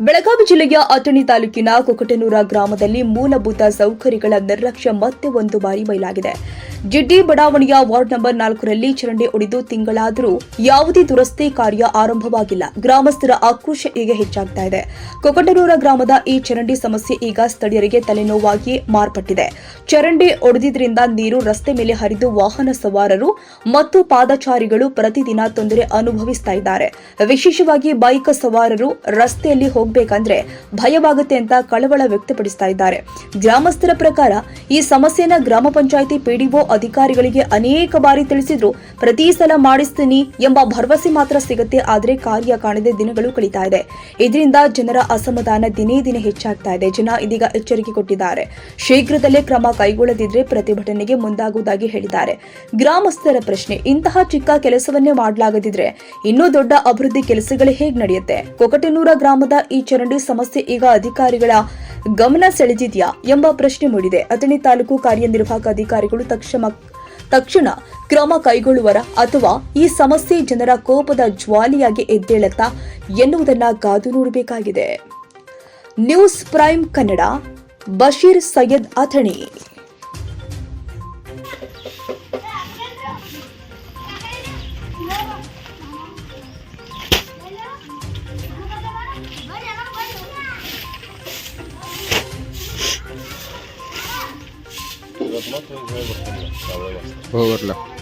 ಬೆಳಗಾವಿ ಜಿಲ್ಲೆಯ ಅಥಣಿ ತಾಲೂಕಿನ ಕೊಕಟನೂರ ಗ್ರಾಮದಲ್ಲಿ ಮೂಲಭೂತ ಸೌಕರ್ಯಗಳ ನಿರ್ಲಕ್ಷ್ಯ ಮತ್ತೆ ಒಂದು ಬಾರಿ ಬಯಲಾಗಿದೆ. ಜಿಡ್ಡಿ ಬಡಾವಣೆಯ ವಾರ್ಡ್ ನಂಬರ್ ನಾಲ್ಕರಲ್ಲಿ ಚರಂಡಿ ಒಡೆದು ತಿಂಗಳಾದರೂ ಯಾವುದೇ ದುರಸ್ತಿ ಕಾರ್ಯ ಆರಂಭವಾಗಿಲ್ಲ. ಗ್ರಾಮಸ್ಥರ ಆಕ್ರೋಶ ಈಗ ಹೆಚ್ಚಾಗ್ತಾ ಇದೆ. ಕೊಕಟನೂರ ಗ್ರಾಮದ ಈ ಚರಂಡಿ ಸಮಸ್ಯೆ ಈಗ ಸ್ಥಳೀಯರಿಗೆ ತಲೆನೋವಾಗಿ ಮಾರ್ಪಟ್ಟಿದೆ. ಚರಂಡಿ ಒಡೆದಿದ್ರಿಂದ ನೀರು ರಸ್ತೆ ಮೇಲೆ ಹರಿದು ವಾಹನ ಸವಾರರು ಮತ್ತು ಪಾದಚಾರಿಗಳು ಪ್ರತಿದಿನ ತೊಂದರೆ ಅನುಭವಿಸ್ತಾ ಇದ್ದಾರೆ. ವಿಶೇಷವಾಗಿ ಬೈಕ್ ಸವಾರರು ರಸ್ತೆಯಲ್ಲಿ ಹೋಗಬೇಕಂದ್ರೆ ಭಯವಾಗುತ್ತೆ ಅಂತ ಕಳವಳ ವ್ಯಕ್ತಪಡಿಸ್ತಾ ಇದ್ದಾರೆ. ಗ್ರಾಮಸ್ಥರ ಪ್ರಕಾರ ಈ ಸಮಸ್ಯೆನ ಗ್ರಾಮ ಪಂಚಾಯಿತಿ ಪಿಡಿಒ ಅಧಿಕಾರಿಗಳಿಗೆ ಅನೇಕ ಬಾರಿ ತಿಳಿಸಿದ್ರು, ಪ್ರತಿ ಸಲ ಮಾಡಿಸ್ತೀನಿ ಎಂಬ ಭರವಸೆ ಮಾತ್ರ ಸಿಗುತ್ತೆ, ಆದರೆ ಕಾರ್ಯ ಕಾಣದೆ ದಿನಗಳು ಕಳೀತಾ ಇದೆ. ಇದರಿಂದ ಜನರ ಅಸಮಾಧಾನ ದಿನೇ ದಿನೇ ಹೆಚ್ಚಾಗ್ತಾ ಇದೆ. ಜನ ಇದೀಗ ಎಚ್ಚರಿಕೆ ಕೊಟ್ಟಿದ್ದಾರೆ. ಶೀಘ್ರದಲ್ಲೇ ಕ್ರಮ ಕೈಗೊಳ್ಳದಿದ್ರೆ ಪ್ರತಿಭಟನೆಗೆ ಮುಂದಾಗುವುದಾಗಿ ಹೇಳಿದ್ದಾರೆ. ಗ್ರಾಮಸ್ಥರ ಪ್ರಶ್ನೆ, ಇಂತಹ ಚಿಕ್ಕ ಕೆಲಸವನ್ನೇ ಮಾಡಲಾಗದಿದ್ರೆ ಇನ್ನೂ ದೊಡ್ಡ ಅಭಿವೃದ್ಧಿ ಕೆಲಸಗಳು ಹೇಗೆ ನಡೆಯುತ್ತೆ? ಕೊಕಟನೂರ ಗ್ರಾಮದ ಈ ಚರಂಡಿ ಸಮಸ್ಯೆ ಈಗ ಅಧಿಕಾರಿಗಳ ಗಮನ ಸೆಳೆದಿದೆಯಾ ಎಂಬ ಪ್ರಶ್ನೆ ಮೂಡಿದೆ. ಅಥಣಿ ತಾಲೂಕು ಕಾರ್ಯನಿರ್ವಾಹಕ ಅಧಿಕಾರಿಗಳು ತಕ್ಷಣ ತಕ್ಷಣ ಕ್ರಮ ಕೈಗೊಳ್ಳುವರ ಅಥವಾ ಈ ಸಮಸ್ಯೆ ಜನರ ಕೋಪದ ಜ್ವಾಲಿಯಾಗಿ ಎದ್ದೇಳತ್ತಾ ಎನ್ನುವುದನ್ನ ಕಾದು ನೋಡಬೇಕಾಗಿದೆ. News prime Kannada, Basheer Syed Athani. Overlap. Overlap.